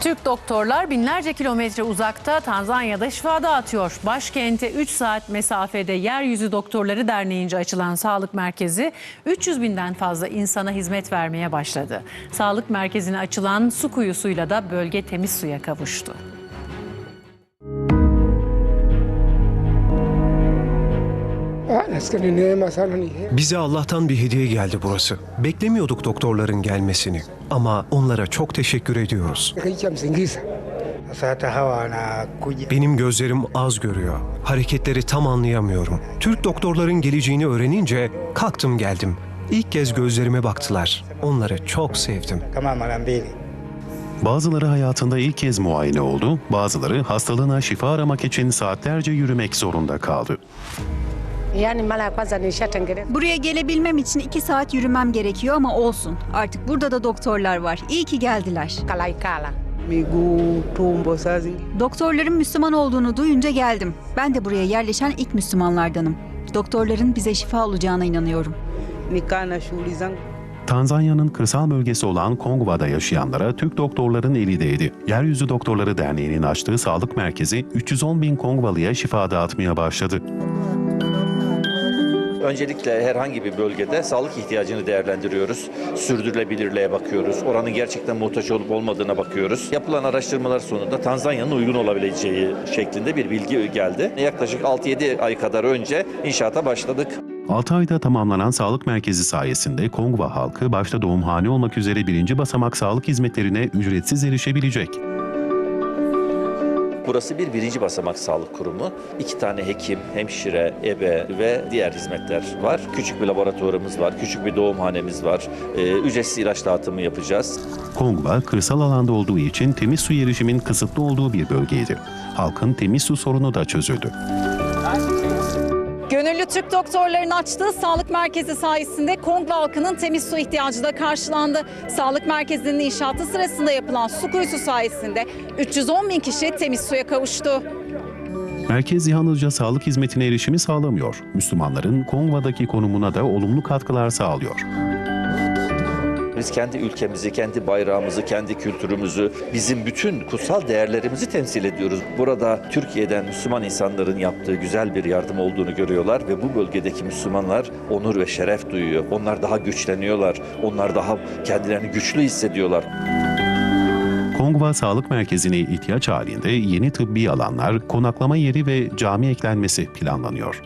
Türk doktorlar binlerce kilometre uzakta Tanzanya'da şifa dağıtıyor. Başkente 3 saat mesafede Yeryüzü Doktorları Derneği'nce açılan sağlık merkezi 300 binden fazla insana hizmet vermeye başladı. Sağlık merkezine açılan su kuyusuyla da bölge temiz suya kavuştu. Bize Allah'tan bir hediye geldi burası. Beklemiyorduk doktorların gelmesini. Ama onlara çok teşekkür ediyoruz. Benim gözlerim az görüyor. Hareketleri tam anlayamıyorum. Türk doktorların geleceğini öğrenince kalktım geldim. İlk kez gözlerime baktılar. Onları çok sevdim. Bazıları hayatında ilk kez muayene oldu, bazıları hastalığına şifa aramak için saatlerce yürümek zorunda kaldı. Yaani mara ya kwanza nishatengeneza Buraya gelebilmem için iki saat yürümem gerekiyor ama olsun. Artık burada da doktorlar var. İyi ki geldiler. kalaikala. miguu, tumbo, zingine Doktorların Müslüman olduğunu duyunca geldim. Ben de buraya yerleşen ilk Müslümanlardanım. Doktorların bize şifa olacağına inanıyorum. nikaa na shughuli zangu Tanzanya'nın kırsal bölgesi olan Kongwa'da yaşayanlara Türk doktorların eli değdi. Yeryüzü Doktorları Derneği'nin açtığı sağlık merkezi 310 bin Kongwalı'ya şifa dağıtmaya başladı. Öncelikle herhangi bir bölgede sağlık ihtiyacını değerlendiriyoruz. Sürdürülebilirliğe bakıyoruz. Oranın gerçekten muhtaç olup olmadığına bakıyoruz. Yapılan araştırmalar sonunda Tanzanya'nın uygun olabileceği şeklinde bir bilgi geldi. Yaklaşık 6-7 ay kadar önce inşaata başladık. 6 ayda tamamlanan sağlık merkezi sayesinde Kongwa halkı başta doğumhane olmak üzere birinci basamak sağlık hizmetlerine ücretsiz erişebilecek. Burası bir birinci basamak sağlık kurumu. İki tane hekim, hemşire, ebe ve diğer hizmetler var. Küçük bir laboratuvarımız var, küçük bir doğumhanemiz var. Ee, ücretsiz ilaç dağıtımı yapacağız. Kongwa kırsal alanda olduğu için temiz su erişimin kısıtlı olduğu bir bölgeydi. Halkın temiz su sorunu da çözüldü. Gönüllü Türk doktorların açtığı sağlık merkezi sayesinde Konglu halkının temiz su ihtiyacı da karşılandı. Sağlık merkezinin inşaatı sırasında yapılan su kuyusu sayesinde 310 bin kişi temiz suya kavuştu. Merkez yalnızca sağlık hizmetine erişimi sağlamıyor. Müslümanların Kongwa'daki konumuna da olumlu katkılar sağlıyor. Biz kendi ülkemizi, kendi bayrağımızı, kendi kültürümüzü, bizim bütün kutsal değerlerimizi temsil ediyoruz. Burada Türkiye'den Müslüman insanların yaptığı güzel bir yardım olduğunu görüyorlar ve bu bölgedeki Müslümanlar onur ve şeref duyuyor. Onlar daha güçleniyorlar. Onlar daha kendilerini güçlü hissediyorlar. Kongwa Sağlık Merkezi'ne ihtiyaç halinde yeni tıbbi alanlar, konaklama yeri ve cami eklenmesi planlanıyor.